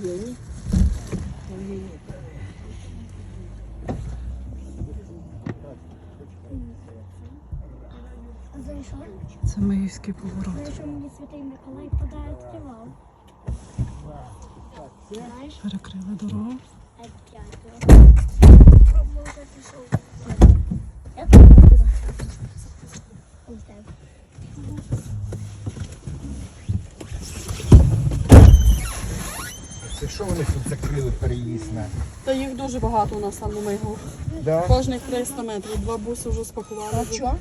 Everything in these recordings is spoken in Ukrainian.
Зайшов. Це Маївський поворот. Мені святий Миколай відкривав. Знаєш, Перекрили дорогу. Я тут буду. Ось так. Це що вони тут закрили переїзд на? Та їх дуже багато у нас там на Мигу. Да? Кожних 300 метрів. Два буси вже спакували. А що?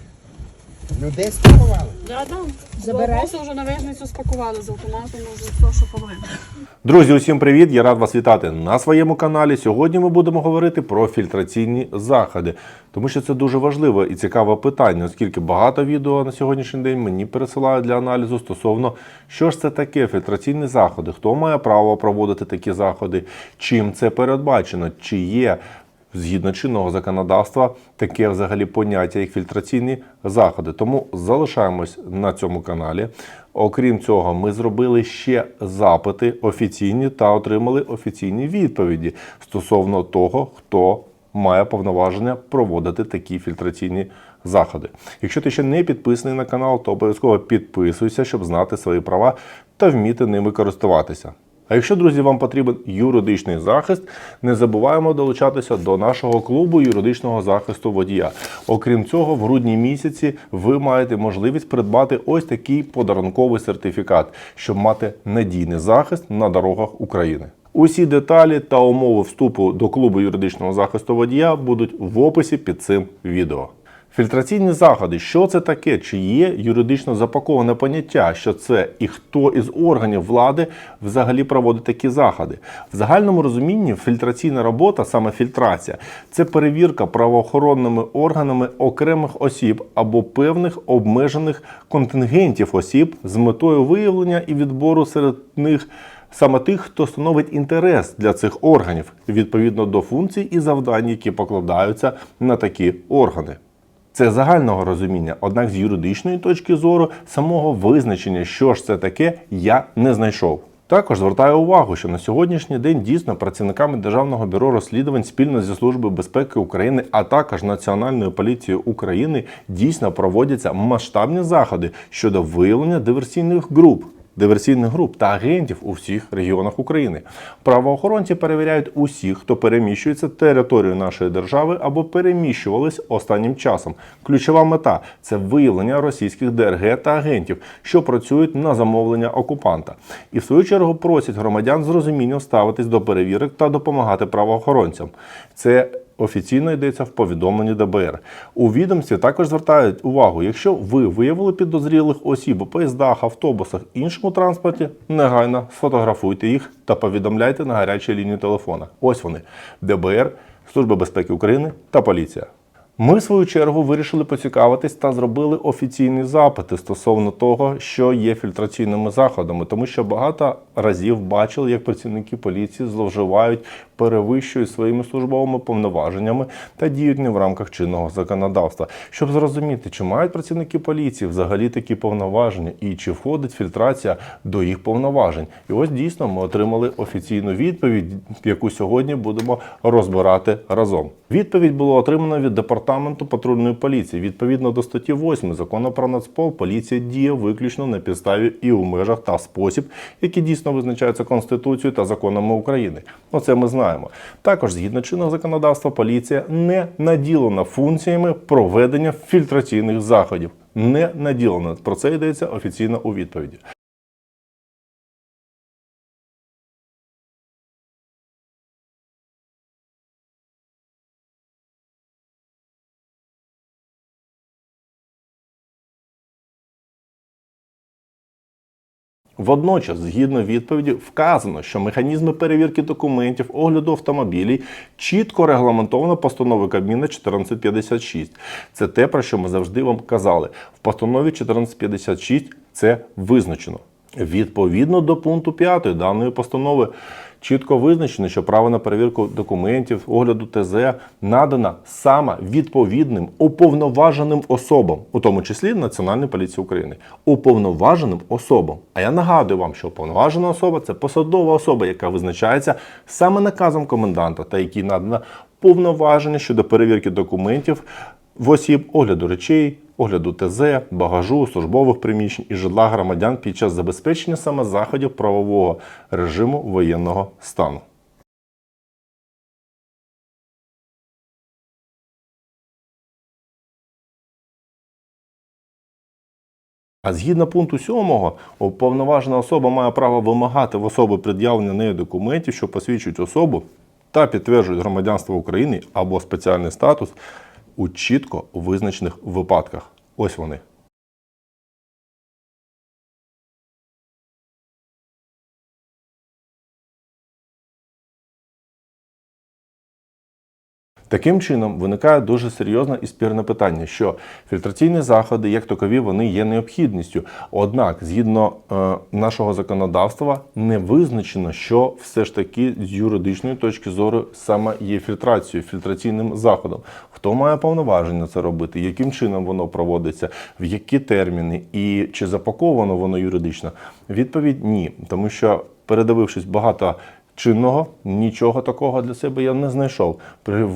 Людей спакували? Да, да. Два вже на вижницю спакували з автоматом, вже все, що повинно. Друзі, усім привіт! Я рад вас вітати на своєму каналі. Сьогодні ми будемо говорити про фільтраційні заходи, тому що це дуже важливе і цікаве питання, оскільки багато відео на сьогоднішній день мені пересилають для аналізу стосовно, що ж це таке фільтраційні заходи, хто має право проводити такі заходи, чим це передбачено, чи є. Згідно чинного законодавства, таке взагалі поняття, як фільтраційні заходи. Тому залишаємось на цьому каналі. Окрім цього, ми зробили ще запити офіційні та отримали офіційні відповіді стосовно того, хто має повноваження проводити такі фільтраційні заходи. Якщо ти ще не підписаний на канал, то обов'язково підписуйся, щоб знати свої права та вміти ними користуватися. А якщо, друзі, вам потрібен юридичний захист, не забуваємо долучатися до нашого клубу юридичного захисту водія. Окрім цього, в грудні місяці ви маєте можливість придбати ось такий подарунковий сертифікат, щоб мати надійний захист на дорогах України. Усі деталі та умови вступу до клубу юридичного захисту водія будуть в описі під цим відео. Фільтраційні заходи, що це таке? Чи є юридично запаковане поняття, що це і хто із органів влади взагалі проводить такі заходи? В загальному розумінні фільтраційна робота, саме фільтрація, це перевірка правоохоронними органами окремих осіб або певних обмежених контингентів осіб з метою виявлення і відбору серед них. Саме тих, хто становить інтерес для цих органів відповідно до функцій і завдань, які покладаються на такі органи. Це загального розуміння, однак з юридичної точки зору самого визначення, що ж це таке, я не знайшов. Також звертаю увагу, що на сьогоднішній день дійсно працівниками Державного бюро розслідувань спільно зі Службою безпеки України, а також Національною поліцією України дійсно проводяться масштабні заходи щодо виявлення диверсійних груп диверсійних груп та агентів у всіх регіонах України. Правоохоронці перевіряють усіх, хто переміщується територією нашої держави або переміщувались останнім часом. Ключова мета це виявлення російських ДРГ та агентів, що працюють на замовлення окупанта, і в свою чергу просять громадян з розумінням ставитись до перевірок та допомагати правоохоронцям. Це Офіційно йдеться в повідомленні ДБР. У відомстві також звертають увагу, якщо ви виявили підозрілих осіб у поїздах, автобусах, іншому транспорті, негайно сфотографуйте їх та повідомляйте на гарячій лінії телефона. Ось вони: ДБР, Служба безпеки України та поліція. Ми, в свою чергу, вирішили поцікавитись та зробили офіційні запити стосовно того, що є фільтраційними заходами, тому що багато разів бачили, як працівники поліції зловживають, перевищують своїми службовими повноваженнями та діють не в рамках чинного законодавства. Щоб зрозуміти, чи мають працівники поліції взагалі такі повноваження і чи входить фільтрація до їх повноважень. І ось дійсно ми отримали офіційну відповідь, яку сьогодні будемо розбирати разом. Відповідь було отримано від департаменту патрульної поліції. Відповідно до статті 8 закону про Нацпол, поліція діє виключно на підставі і у межах та спосіб, які дійсно визначаються Конституцією та законами України. Ну це ми знаємо. Також згідно чинного законодавства, поліція не наділена функціями проведення фільтраційних заходів. Не наділена. Про це йдеться офіційно у відповіді. Водночас, згідно відповіді, вказано, що механізми перевірки документів огляду автомобілів чітко регламентовано постановою Кабміна 1456. Це те, про що ми завжди вам казали. В постанові 1456 це визначено. Відповідно до пункту 5 даної постанови чітко визначено, що право на перевірку документів, огляду ТЗ надано саме відповідним уповноваженим особам, у тому числі Національної поліції України, уповноваженим особам. А я нагадую вам, що уповноважена особа це посадова особа, яка визначається саме наказом коменданта, та якій надано повноваження щодо перевірки документів в осіб огляду речей, огляду ТЗ, багажу, службових приміщень і житла громадян під час забезпечення саме заходів правового режиму воєнного стану. А згідно пункту 7, уповноважена особа має право вимагати в особи пред'явлення нею документів, що посвідчують особу та підтверджують громадянство України або спеціальний статус у чітко визначених випадках. Ось вони. Таким чином виникає дуже серйозне і спірне питання, що фільтраційні заходи, як такові, вони є необхідністю. Однак, згідно е, нашого законодавства, не визначено, що все ж таки з юридичної точки зору саме є фільтрацією, фільтраційним заходом. Хто має повноваження це робити, яким чином воно проводиться, в які терміни і чи запаковано воно юридично? Відповідь ні, тому що передивившись багато чинного нічого такого для себе я не знайшов.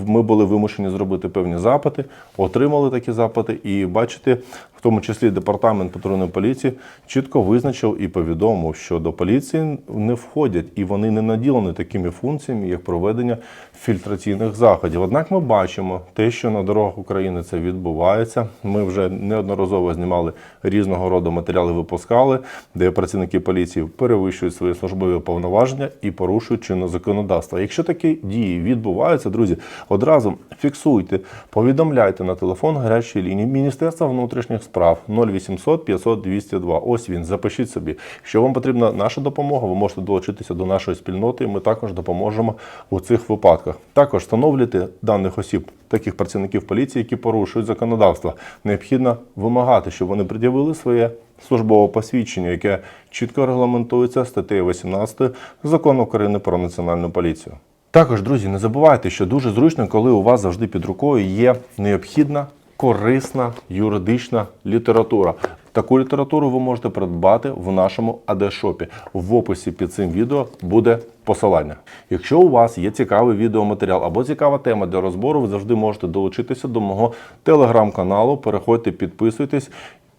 Ми були вимушені зробити певні запити, отримали такі запити, і бачите, тому числі департамент патрульної поліції чітко визначив і повідомив, що до поліції не входять і вони не наділені такими функціями, як проведення фільтраційних заходів. Однак ми бачимо те, що на дорогах України це відбувається. Ми вже неодноразово знімали різного роду матеріали, випускали, де працівники поліції перевищують свої службові повноваження і порушують чинне законодавство. Якщо такі дії відбуваються, друзі, одразу фіксуйте, повідомляйте на телефон гарячої лінії Міністерства внутрішніх 0800 500 202. Ось він, запишіть собі. Якщо вам потрібна наша допомога, ви можете долучитися до нашої спільноти. Ми також допоможемо у цих випадках. Також встановлюйте даних осіб, таких працівників поліції, які порушують законодавство. Необхідно вимагати, щоб вони пред'явили своє службове посвідчення, яке чітко регламентується статтею 18 закону України про національну поліцію. Також, друзі, не забувайте, що дуже зручно, коли у вас завжди під рукою є необхідна, корисна юридична література. Таку літературу ви можете придбати в нашому АД-шопі. В описі під цим відео буде посилання. Якщо у вас є цікавий відеоматеріал або цікава тема для розбору, ви завжди можете долучитися до мого телеграм-каналу. Переходьте, підписуйтесь.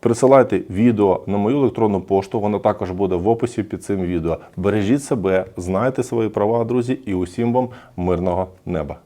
Присилайте відео на мою електронну пошту, вона також буде в описі під цим відео. Бережіть себе, знайте свої права, друзі, і усім вам мирного неба.